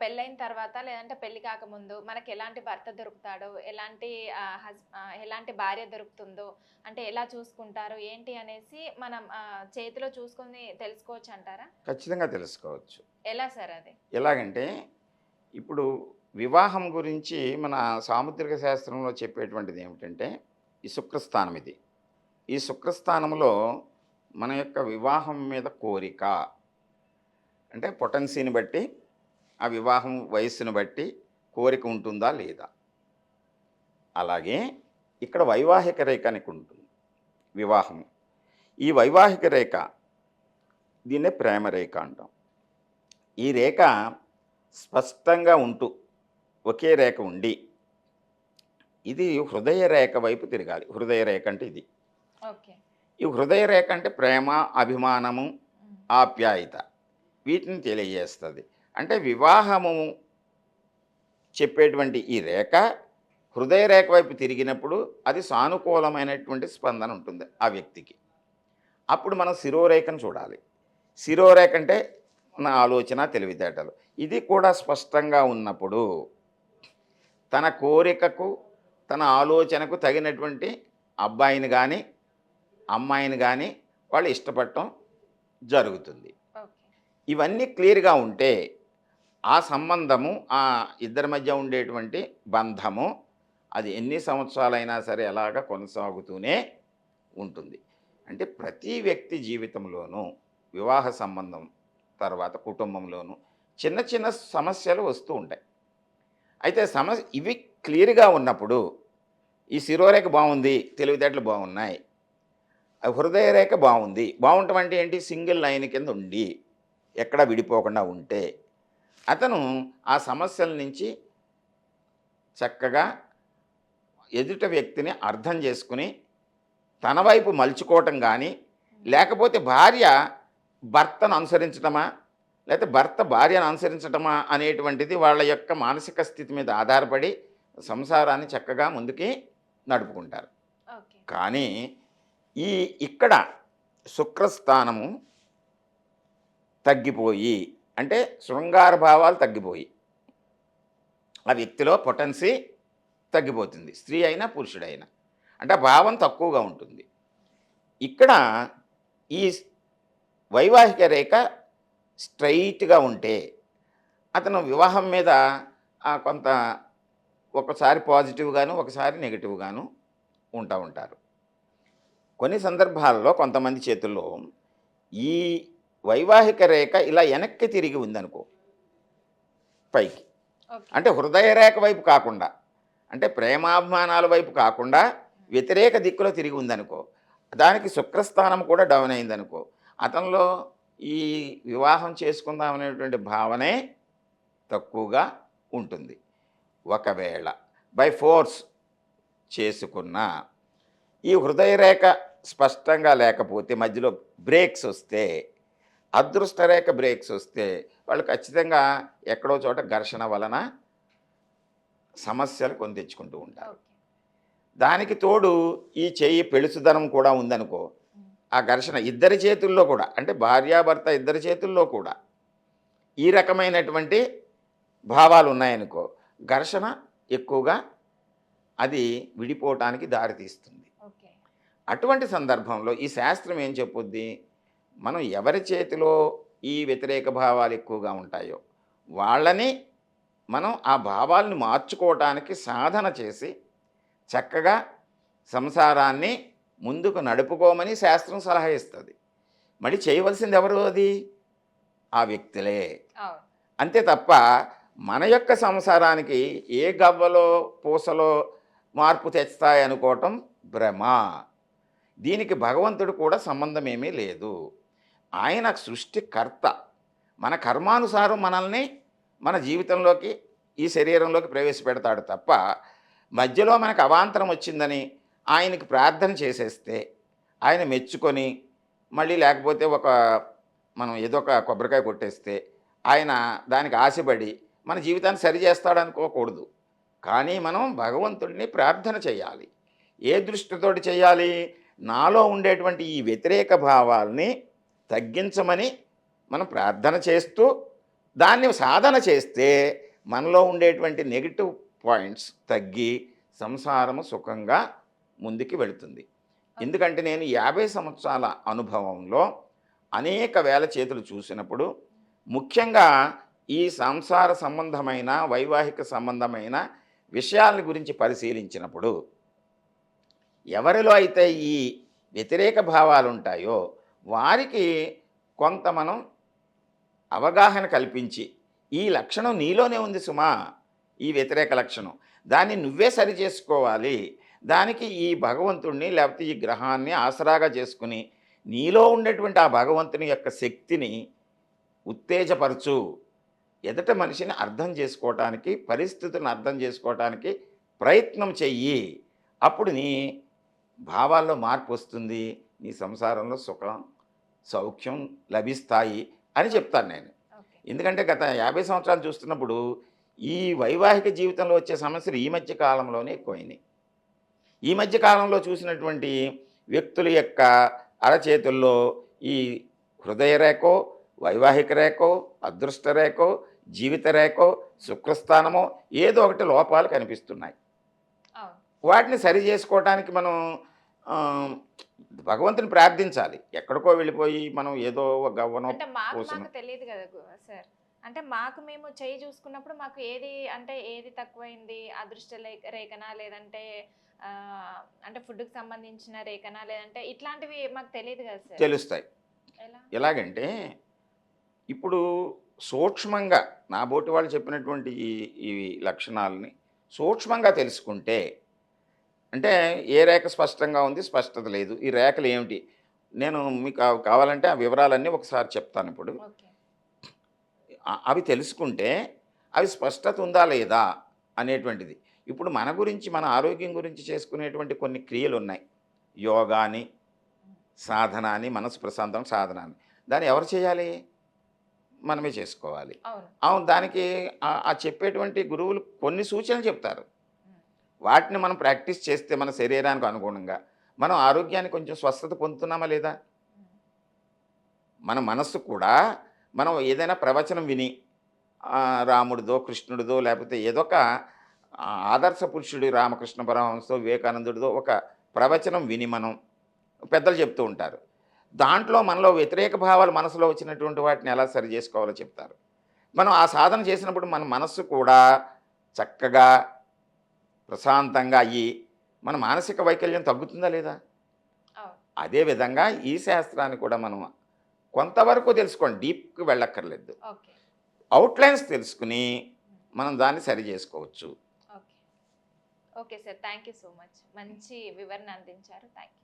పెళ్ళైన తర్వాత లేదంటే పెళ్ళి కాకముందు మనకి ఎలాంటి భర్త దొరుకుతాడు ఎలాంటి ఎలాంటి భార్య దొరుకుతుందో అంటే ఎలా చూసుకుంటారు ఏంటి అనేసి మనం చేతిలో చూసుకొని తెలుసుకోవచ్చు అంటారా? ఖచ్చితంగా తెలుసుకోవచ్చు. ఎలా సార్ అది? ఎలాగంటే ఇప్పుడు వివాహం గురించి మన సాముద్రిక శాస్త్రంలో చెప్పేటువంటిది ఏమిటంటే ఈ శుక్రస్థానం ఇది. ఈ శుక్రస్థానంలో మన యొక్క వివాహం మీద కోరిక అంటే పొటెన్సీని బట్టి ఆ వివాహం వయస్సును బట్టి కోరిక ఉంటుందా లేదా? అలాగే ఇక్కడ వైవాహిక రేఖ అని ఉంటుంది. వివాహం. ఈ వైవాహిక రేఖ దీన్నే ప్రేమ రేఖ అంటాం. ఈ రేఖ స్పష్టంగా ఉంటూ ఒకే రేఖ ఉండి ఇది హృదయ రేఖ వైపు తిరగాలి. హృదయ రేఖ అంటే ఇది. ఈ హృదయ రేఖ అంటే ప్రేమ అభిమానము ఆప్యాయత వీటిని తెలియజేస్తుంది. అంటే వివాహము చెప్పేటువంటి ఈ రేఖ హృదయ రేఖ వైపు తిరిగినప్పుడు అది సానుకూలమైనటువంటి స్పందన ఉంటుంది ఆ వ్యక్తికి. అప్పుడు మనం శిరోరేఖను చూడాలి. శిరోరేఖ అంటే మన ఆలోచన తెలివితేటలు. ఇది కూడా స్పష్టంగా ఉన్నప్పుడు తన కోరికకు తన ఆలోచనకు తగినటువంటి అబ్బాయిని కానీ అమ్మాయిని కానీ వాళ్ళు ఇష్టపడటం జరుగుతుంది. ఇవన్నీ క్లియర్గా ఉంటే ఆ సంబంధము ఆ ఇద్దరి మధ్య ఉండేటువంటి బంధము అది ఎన్ని సంవత్సరాలైనా సరే ఎలాగ కొనసాగుతూనే ఉంటుంది. అంటే ప్రతి వ్యక్తి జీవితంలోనూ వివాహ సంబంధం తర్వాత కుటుంబంలోనూ చిన్న చిన్న సమస్యలు వస్తూ ఉంటాయి. అయితే సమస్య ఇవి క్లియర్గా ఉన్నప్పుడు ఈ శిరోరేఖ బాగుంది తెలివితేటలు బాగున్నాయి హృదయ రేఖ బాగుంది బాగుంటాం అంటే ఏంటి? సింగిల్ లైన్ కింద ఉండి ఎక్కడ విడిపోకుండా ఉంటే అతను ఆ సమస్యల నుంచి చక్కగా ఎదుట వ్యక్తిని అర్థం చేసుకుని తన వైపు మలుచుకోవటం కానీ లేకపోతే భార్య భర్తను అనుసరించటమా లేకపోతే భర్త భార్యను అనుసరించటమా అనేటువంటిది వాళ్ళ యొక్క మానసిక స్థితి మీద ఆధారపడి సంసారాన్ని చక్కగా ముందుకి నడుపుకుంటారు. కానీ ఈ ఇక్కడ శుక్రస్థానము తగ్గిపోయి అంటే శృంగార భావాలు తగ్గిపోయి ఆ వ్యక్తిలో పొటెన్సీ తగ్గిపోతుంది. స్త్రీ అయినా పురుషుడైనా. అంటే భావం తక్కువగా ఉంటుంది. ఇక్కడ ఈ వైవాహిక రేఖ స్ట్రైట్గా ఉంటే అతను వివాహం మీద ఆ, కొంత ఒకసారి పాజిటివ్గాను ఒకసారి నెగిటివ్గాను ఉంటా ఉంటారు. కొన్ని సందర్భాల్లో కొంతమంది చేతుల్లో ఈ వైవాహిక రేఖ ఇలా వెనక్కి తిరిగి ఉందనుకో పైకి. అంటే హృదయ రేఖ వైపు కాకుండా అంటే ప్రేమాభిమానాల వైపు కాకుండా వ్యతిరేక దిక్కులో తిరిగి ఉందనుకో దానికి శుక్రస్థానం కూడా డౌన్ అయిందనుకో అతనిలో ఈ వివాహం చేసుకుందామనేటువంటి భావనే తక్కువగా ఉంటుంది. ఒకవేళ బై ఫోర్స్ చేసుకున్న ఈ హృదయ రేఖ స్పష్టంగా లేకపోతే మధ్యలో బ్రేక్స్ వస్తే అదృష్ట రేఖ బ్రేక్స్ వస్తే వాళ్ళు ఖచ్చితంగా ఎక్కడో చోట ఘర్షణ వలన సమస్యలు కొని తెచ్చుకుంటూ ఉంటారు. దానికి తోడు ఈ చెయ్యి పెళుసుదనం కూడా ఉందనుకో ఆ ఘర్షణ ఇద్దరి చేతుల్లో కూడా అంటే భార్యాభర్త ఇద్దరి చేతుల్లో కూడా ఈ రకమైనటువంటి భావాలు ఉన్నాయనుకో ఘర్షణ ఎక్కువగా అది విడిపోవటానికి దారితీస్తుంది. అటువంటి సందర్భంలో ఈ శాస్త్రం ఏం చెప్పుద్ది? మనం ఎవరి చేతిలో ఈ వ్యతిరేక భావాలు ఎక్కువగా ఉంటాయో వాళ్ళని మనం ఆ భావాలను మార్చుకోవటానికి సాధన చేసి చక్కగా సంసారాన్ని ముందుకు నడుపుకోమని శాస్త్రం సలహా ఇస్తుంది. మరి చేయవలసింది ఎవరు అది? ఆ వ్యక్తులే. అంతే తప్ప మన యొక్క సంసారానికి ఏ గవ్వలో పూసలో మార్పు తెస్తాయి అనుకోవటం భ్రమ. దీనికి భగవంతుడు కూడా సంబంధం ఏమీ లేదు. ఆయన సృష్టికర్త. మన కర్మానుసారం మనల్ని మన జీవితంలోకి ఈ శరీరంలోకి ప్రవేశపెడతాడు తప్ప మధ్యలో మనకు అవాంతరం వచ్చిందని ఆయనకి ప్రార్థన చేసేస్తే ఆయన మెచ్చుకొని మళ్ళీ లేకపోతే ఒక మనం ఏదో ఒక కొబ్బరికాయ కొట్టేస్తే ఆయన దానికి ఆశపడి మన జీవితాన్ని సరి అనుకోకూడదు. కానీ మనం భగవంతుడిని ప్రార్థన చేయాలి. ఏ దృష్టితోటి చేయాలి? నాలో ఉండేటువంటి ఈ వ్యతిరేక భావాల్ని తగ్గించమని మనం ప్రార్థన చేస్తూ దాన్ని సాధన చేస్తే మనలో ఉండేటువంటి నెగిటివ్ పాయింట్స్ తగ్గి సంసారము సుఖంగా ముందుకు వెళుతుంది. ఎందుకంటే నేను యాభై సంవత్సరాల అనుభవంలో అనేక వేల చేతులు చూసినప్పుడు ముఖ్యంగా ఈ సంసార సంబంధమైన వైవాహిక సంబంధమైన విషయాల గురించి పరిశీలించినప్పుడు ఎవరిలో అయితే ఈ వ్యతిరేక భావాలు ఉంటాయో వారికి కొంత మనం అవగాహన కల్పించి ఈ లక్షణం నీలోనే ఉంది సుమా ఈ వ్యతిరేక లక్షణం. దాన్ని నువ్వే సరి చేసుకోవాలి. దానికి ఈ భగవంతుణ్ణి లేకపోతే ఈ గ్రహాన్ని ఆసరాగా చేసుకుని నీలో ఉండేటువంటి ఆ భగవంతుని యొక్క శక్తిని ఉత్తేజపరచు. ఎదుట మనిషిని అర్థం చేసుకోవటానికి పరిస్థితులను అర్థం చేసుకోవటానికి ప్రయత్నం చెయ్యి. అప్పుడు నీ భావాల్లో మార్పు వస్తుంది. నీ సంసారంలో సుఖం సౌఖ్యం లభిస్తాయి అని చెప్తాను నేను. ఎందుకంటే గత యాభై సంవత్సరాలు చూస్తున్నప్పుడు ఈ వైవాహిక జీవితంలో వచ్చే సమస్యలు ఈ మధ్య కాలంలోనే ఎక్కువైనాయి. ఈ మధ్య కాలంలో చూసినటువంటి వ్యక్తుల యొక్క అరచేతుల్లో ఈ హృదయ రేఖో వైవాహిక రేఖో అదృష్ట రేఖో జీవిత రేఖో శుక్రస్థానమో ఏదో ఒకటి లోపాలు కనిపిస్తున్నాయి. వాటిని సరి చేసుకోవడానికి మనం భగవంతుని ప్రార్థించాలి. ఎక్కడికో వెళ్ళిపోయి మనం ఏదో గవ్వనో తెలియదు కదా సార్. అంటే మాకు మేము చెయ్యి చూసుకున్నప్పుడు మాకు ఏది అంటే ఏది తక్కువైంది? అదృష్ట రేఖ- రేఖనా? లేదంటే అంటే ఫుడ్కి సంబంధించిన రేఖనా? లేదంటే ఇట్లాంటివి మాకు తెలియదు కదా సార్. తెలుస్తాయి. ఎలా? ఎలాగంటే ఇప్పుడు సూక్ష్మంగా నా బోటి వాళ్ళు చెప్పినటువంటి ఈ ఈ లక్షణాలని సూక్ష్మంగా తెలుసుకుంటే అంటే ఏ రేఖ స్పష్టంగా ఉంది స్పష్టత లేదు. ఈ రేఖలు ఏమిటి? నేను మీకు కావాలంటే ఆ వివరాలన్నీ ఒకసారి చెప్తాను ఇప్పుడు. అవి తెలుసుకుంటే అవి స్పష్టత ఉందా లేదా అనేటువంటిది. ఇప్పుడు మన గురించి మన ఆరోగ్యం గురించి చేసుకునేటువంటి కొన్ని క్రియలు ఉన్నాయి. యోగా అని సాధన అని మనసు ప్రశాంతం సాధన అని. దాన్ని ఎవరు చేయాలి? మనమే చేసుకోవాలి. అవును. దానికి ఆ- చెప్పేటువంటి గురువులు కొన్ని సూచనలు చెప్తారు. వాటిని మనం ప్రాక్టీస్ చేస్తే మన శరీరానికి అనుగుణంగా మనం ఆరోగ్యాన్ని కొంచెం స్వస్థత పొందుతున్నామా లేదా? మన మనస్సు కూడా మనం ఏదైనా ప్రవచనం విని రాముడిదో కృష్ణుడిదో లేకపోతే ఏదో ఒక ఆదర్శ పురుషుడు రామకృష్ణ పరమహంసో వివేకానందుడిదో ఒక ప్రవచనం విని మనం పెద్దలు చెప్తూ ఉంటారు. దాంట్లో మనలో వ్యతిరేక భావాలు మనసులో వచ్చినటువంటి వాటిని ఎలా సరి చేసుకోవాలో చెప్తారు. మనం ఆ సాధన చేసినప్పుడు మన మనస్సు కూడా చక్కగా ప్రశాంతంగా అయ్యి మన మానసిక వైకల్యం తగ్గుతుందా లేదా? అదేవిధంగా ఈ శాస్త్రాన్ని కూడా మనం కొంతవరకు తెలుసుకోండి. డీప్కి వెళ్ళక్కర్లేదు. ఓకే. అవుట్లైన్స్ తెలుసుకుని మనం దాన్ని సరి చేసుకోవచ్చు. Okay. Okay sir. Thank you so much. మంచి వివరణ అందించారు. Thank you